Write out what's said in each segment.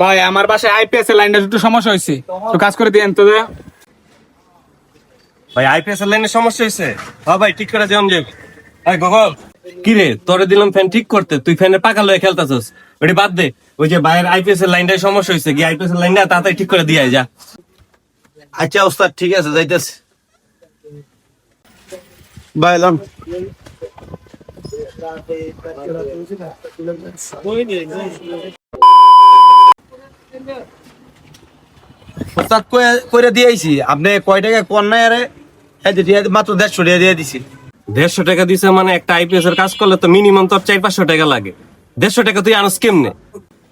ভাই আমার বাসায় আইপিএস এর লাইনটা একটু সমস্যা হয়েছে তো কাজ করে দিয়েন তো। ভাই আইপিএস এর লাইনে সমস্যা হয়েছে হ্যাঁ ভাই ঠিক করে যেমন যে এই গগল কি রে তোরে দিলাম ফ্যান ঠিক করতে তুই ফ্যানের পাকা লয়ে খেলতেছস। ওটি বাদ দে ওই যে বাইরের আইপিএস এর লাইনটাই সমস্যা হয়েছে কি আইপিএস এর লাইনটা তাড়াতাড়ি ঠিক করে দিয়ে যা। আচ্ছা ওস্তাদ ঠিক আছে যাইতেছে। বাইলাম ওস্তাদ কয়ে- কইরা দিয়েছি আপনি কয় টাকা কোন নাই আরে? মাত্র দেড়শো টাকা দিয়ে দিছি। দেড়শো টাকা দিছে মানে একটা আইপিএস এর কাজ করলে তো মিনিমাম তোর চার পাঁচশো টাকা লাগে। দেড়শো টাকা তুই আনস কেমনে?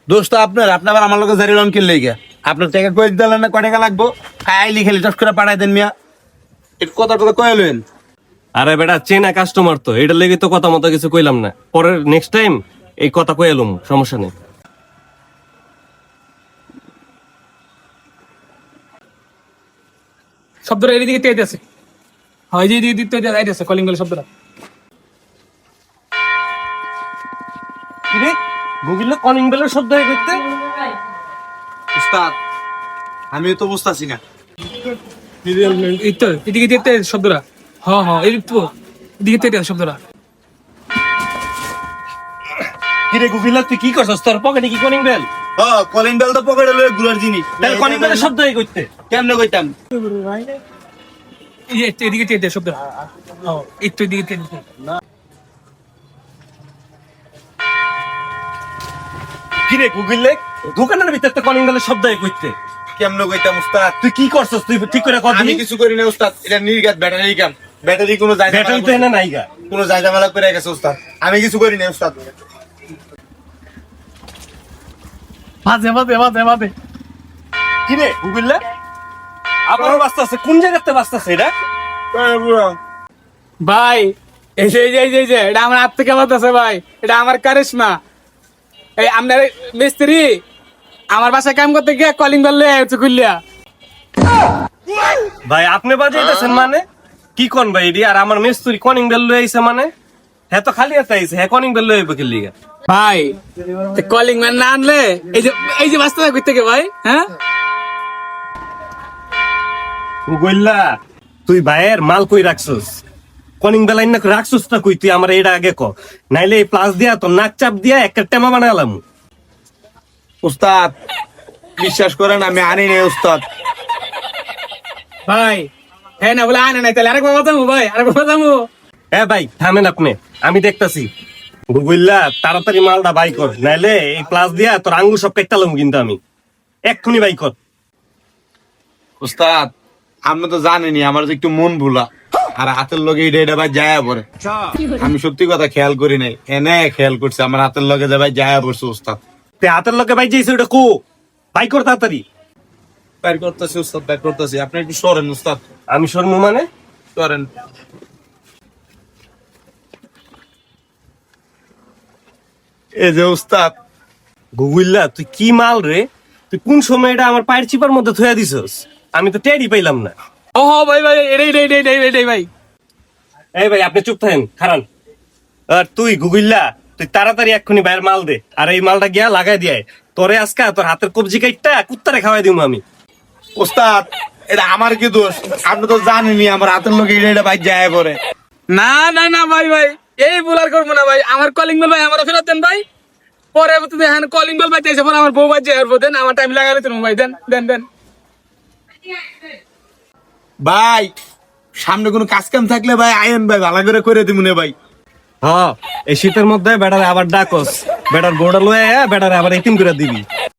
দোস্ত আপনার আপনি আবার আমার লোক জারি লোন কিনলে গিয়া। আপনার টাকা কয়ে দিলেন না কয় টাকা লাগবো? খাইলি খেলি টস করে পাঠাই দেন মিয়া। একটু কথা টথা কয়ে লইন আরে বেটা চেনা কাস্টমার তো এটা লেগে তো কথা মতো কিছু কইলাম না। পরে নেক্সট টাইম এই কথা কয়ে এলুম সমস্যা নেই। শব্দটা এদিকে তেজ আছে। হয় যে এদিকে দিতে যাইতেছে কলিং বেল শব্দটা। গুগলে কলিং বেলের শব্দ হয়ে করতে উস্তাদ আমি তো বুঝতেছি না। এই তো এদিকে দিতে শব্দটা। হ্যাঁ হ্যাঁ এই তো এদিকে তেজ শব্দটা। কিরে গুগলে তুই কি করছস? তোর পকেটে কি কলিং বেল হ্যাঁ কলিং বেল তো পকেটে লয়ে জিনিস। তাহলে কলিং বেলের শব্দ হয়ে করতে। কেমনে কইতাম? এই যে এদিকে হ্যাঁ এই তো এদিকে তেজ কিরে গুগলে দোকানের ভিতর তো কলিং বেলের শব্দ হয়ে করতে। কেমনে কইতাম উস্তাদ? তুই কি করছস? তুই ঠিক করে কর আমি কিছু করি না উস্তাদ। এটা নির্গাত ব্যাটারি কাম। ব্যাটারি কোনো জায়গা ব্যাটারি তো এনে কোনো জায়গা মেলা করে গেছে উস্তাদ। আমি কিছু করি না উস্তাদ। মাঝে মাঝে মাঝে মাঝে কিরে গুগলে আবারও বাস্তা আছে কোন জায়গাতে বাস্তা আছে এটা ভাই এই যে এই যে এই যে, যে এটা আমার হাত থেকে আছে ভাই। এটা আমার কারিশমা। এই আপনার মিস্ত্রি আমার বাসায় কাম করতে গিয়ে কলিং বেল লয়ে আইছে খুললিয়া ভাই আপনি বাজাইতেছেন মানে? কি কোন ভাই এডি আর আমার মিস্ত্রি কনিং বেল লই আইছে মানে? হ্যাঁ তো খালি আছে আইছে। হ্যাঁ কনিং বেল লই আইবে কি লিগা? ভাই কলিং ম্যান না আনলে এই যে এই যে বাস্তা কই থেকে ভাই? হ্যাঁ? গইল্লা তুই ভাইয়ের মাল কই রাখছস? কনিং বেল আইন না রাখছস না কই? তুই আমার এটা আগে ক। নাইলে এই প্লাস দিয়া তো নাক চাপ দিয়া একটা টেমা বানালাম উস্তাদ বিশ্বাস করেন আমি আনি নাই উস্তাদ। ভাই হ্যাঁ না বলে আনে নাই তাহলে আরেকবার বাতামু ভাই আরেকবার বাতামু এ ভাই থামেন আপনি। আমি দেখতাছি। গুগল্লা তাড়াতাড়ি মালটা বাই কর নাইলে এই প্লাস দিয়া তোর আঙ্গুর সব কেটালাম কিন্তু আমি। এক্ষুনি বাই কর। উস্তাদ আপনি তো জানেনই আমার যে একটু মন ভুলা। আর হাতের লগে এটা এটা ভাই যায় পরে আমি সত্যি কথা খেয়াল করি নাই এনে খেয়াল করছে আমার হাতের লগে যে ভাই যায় পড়ছে উস্তাদ। তে হাতের লগে বাই যাইছে ওটা কো? বাই কর তাড়াতাড়ি। বের করতেছি উস্তাদ বের করতেছি। আপনি একটু সরেন উস্তাদ। আমি শর্মু মানে? সরেন। এই যে উস্তাদ গুগুল্লা তুই কি মাল রে? তুই কোন সময় এটা আমার পায়ের চিপার মধ্যে থুয়া দিছস? আমি তো টেরই পাইলাম না। ও হো ভাই ভাই এটাই এটাই এটাই এটাই এটাই ভাই। এই ভাই আপনি চুপ থাকেন খারান। আর তুই গুগুল্লা তুই তাড়াতাড়ি এক্ষুনি বাইরের মাল দে। আর এই মালটা গিয়া লাগাই দিয়ে তোরে আজকা তোর হাতের কবজি কাইটটা কুত্তারে খাওয়াই দিমু আমি। উস্তাদ এটা আমার কি দোষ? আপনি তো জানেনই আমার হাতের লগে এটা ভাই যায় পরে। না না না ভাই ভাই। এই ভুল আর করব না ভাই। আমার কলিং বেল ভাই আমার ফেরত দেন ভাই। পরে তুমি হ্যাঁ কলিং বেল বাজছে পরে আমার বউ বাজছে আর দেন আমার টাইম লাগালে তুমি ভাই দেন দেন দেন। ভাই সামনে কোনো কাজ কাম থাকলে ভাই আয়েন ভাই ভালো করে করে দিব দিমুনে ভাই। হ্যাঁ এই শীতের মধ্যে বেটারে আবার ডাকস বেটার গোড়া লয়ে বেটারে আবার এতিম করে দিবি।